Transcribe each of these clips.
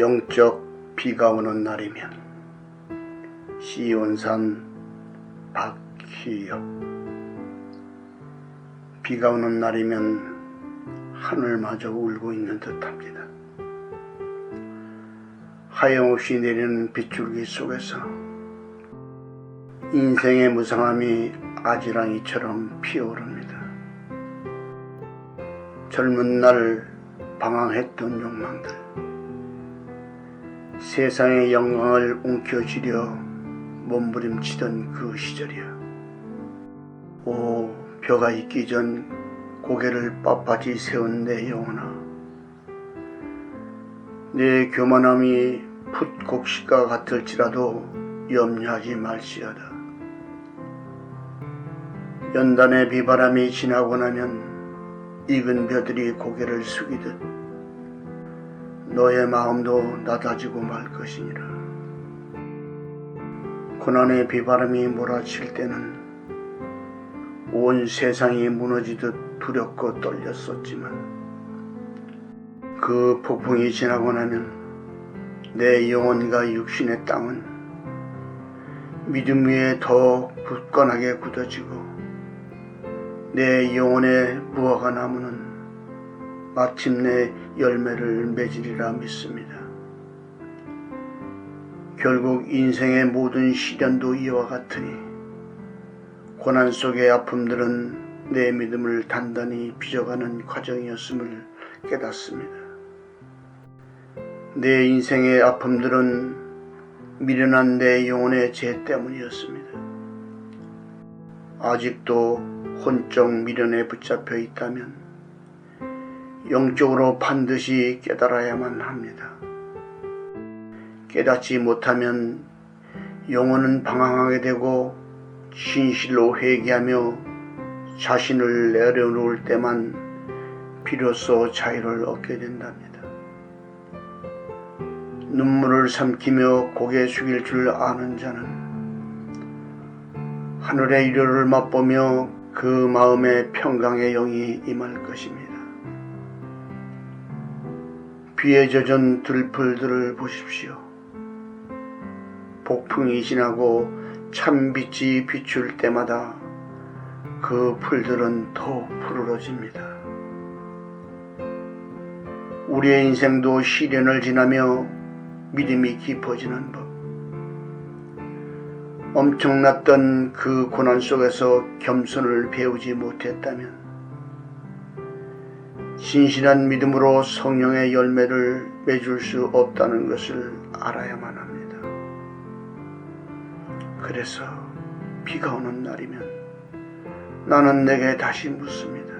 영적 비가 오는 날이면 시온산 박희엽 비가 오는 날이면 하늘마저 울고 있는 듯합니다. 하염없이 내리는 빗줄기 속에서 인생의 무상함이 아지랑이처럼 피어오릅니다. 젊은 날 방황했던 욕망들, 세상의 영광을 움켜쥐려 몸부림치던 그 시절이야. 오, 벼가 있기 전 고개를 빳빳이 세운 내 영혼아. 내 교만함이 풋곡식과 같을지라도 염려하지 말지어다. 연단의 비바람이 지나고 나면 익은 벼들이 고개를 숙이듯 너의 마음도 낮아지고 말 것이니라. 고난의 비바람이 몰아칠 때는 온 세상이 무너지듯 두렵고 떨렸었지만 그 폭풍이 지나고 나면 내 영혼과 육신의 땅은 믿음 위에 더 굳건하게 굳어지고 내 영혼의 무화과 나무는 마침내 열매를 맺으리라 믿습니다. 결국 인생의 모든 시련도 이와 같으니 고난 속의 아픔들은 내 믿음을 단단히 빚어가는 과정이었음을 깨닫습니다. 내 인생의 아픔들은 미련한 내 영혼의 죄 때문이었습니다. 아직도 혼적 미련에 붙잡혀 있다면 영적으로 반드시 깨달아야만 합니다. 깨닫지 못하면 영혼은 방황하게 되고 진실로 회개하며 자신을 내려놓을 때만 비로소 자유를 얻게 된답니다. 눈물을 삼키며 고개 숙일 줄 아는 자는 하늘의 일요를 맛보며 그 마음에 평강의 영이 임할 것입니다. 비에 젖은 들풀들을 보십시오. 폭풍이 지나고 찬빛이 비출 때마다 그 풀들은 더욱 푸르러집니다. 우리의 인생도 시련을 지나며 믿음이 깊어지는 법. 엄청났던 그 고난 속에서 겸손을 배우지 못했다면 신실한 믿음으로 성령의 열매를 맺을 수 없다는 것을 알아야만 합니다. 그래서 비가 오는 날이면 나는 내게 다시 묻습니다.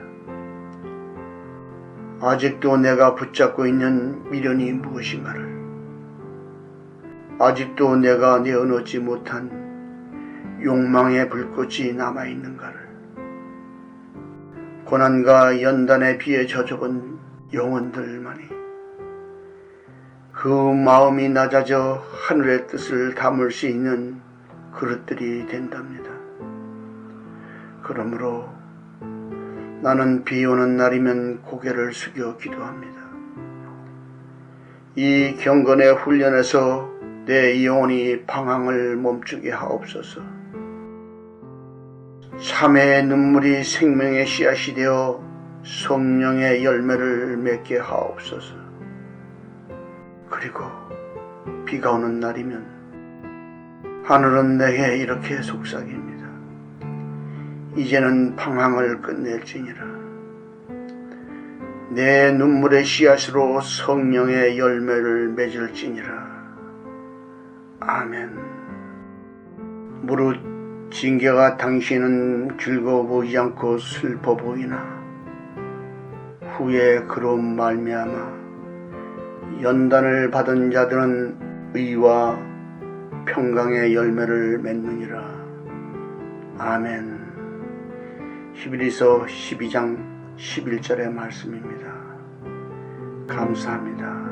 아직도 내가 붙잡고 있는 미련이 무엇인가를 아직도 내가 내어놓지 못한 욕망의 불꽃이 남아있는가를 고난과 연단의 비에 젖어본 영혼들만이 그 마음이 낮아져 하늘의 뜻을 담을 수 있는 그릇들이 된답니다. 그러므로 나는 비 오는 날이면 고개를 숙여 기도합니다. 이 경건의 훈련에서 내 영혼이 방황을 멈추게 하옵소서. 참의 눈물이 생명의 씨앗이 되어 성령의 열매를 맺게 하옵소서. 그리고 비가 오는 날이면 하늘은 내게 이렇게 속삭입니다. 이제는 방황을 끝낼지니라. 내 눈물의 씨앗으로 성령의 열매를 맺을지니라. 아멘. 무릇 징계가 당신은 즐거워 보이지 않고 슬퍼 보이나 후에 그로 말미암아 연단을 받은 자들은 의와 평강의 열매를 맺느니라. 아멘. 히브리서 12장 11절의 말씀입니다. 감사합니다.